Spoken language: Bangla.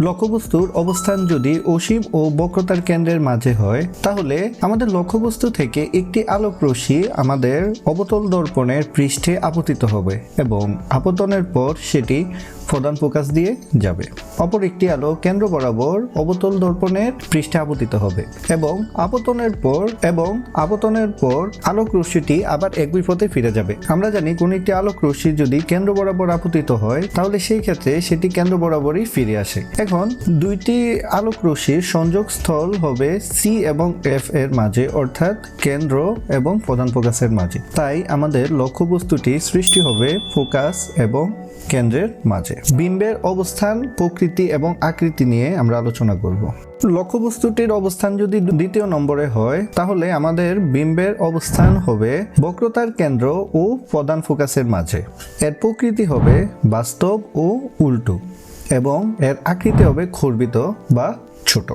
লক্ষ্যবস্তুর অবস্থান যদি অসীম ও বক্রতার কেন্দ্রের মাঝে হয়, তাহলে আমাদের লক্ষ্যবস্তু থেকে একটি আলোক রশ্মি আমাদের অবতল দর্পণের পৃষ্ঠে আপতিত হবে এবং আপতনের পর সেটি প্রধান ফোকাস দিয়ে যাবে। অপর একটি আলো কেন্দ্র বরাবর অবতল দর্পণের পৃষ্ঠে আপতিত হবে এবং আপতনের পর এবং আপতনের পর আলোক রশ্মিটি আবার একই পথে ফিরে যাবে। আমরা জানি কোন একটি আলোক রশ্মি যদি কেন্দ্র বরাবর আপতিত হয়, তাহলে সেই ক্ষেত্রে সেটি কেন্দ্র বরাবরই ফিরে আসে। এখন দুইটি আলোক রশ্মির সংযোগ স্থল হবে সি এবং এফ এর মাঝে, অর্থাৎ কেন্দ্র এবং প্রধান ফোকাসের মাঝে। তাই আমাদের লক্ষ্যবস্তুটি সৃষ্টি হবে ফোকাস এবং কেন্দ্রের মাঝে। বিম্বের অবস্থান, প্রকৃতি এবং আকৃতি নিয়ে আমরা আলোচনা করব। লক্ষ্যবস্তুটির অবস্থান যদি দ্বিতীয় নম্বরে হয়, তাহলে আমাদের বিম্বের অবস্থান হবে বক্রতার কেন্দ্র ও প্রধান ফোকাসের মাঝে। এর প্রকৃতি হবে বাস্তব ও উল্টো এবং এর আকৃতি হবে খর্বিত বা ছোট।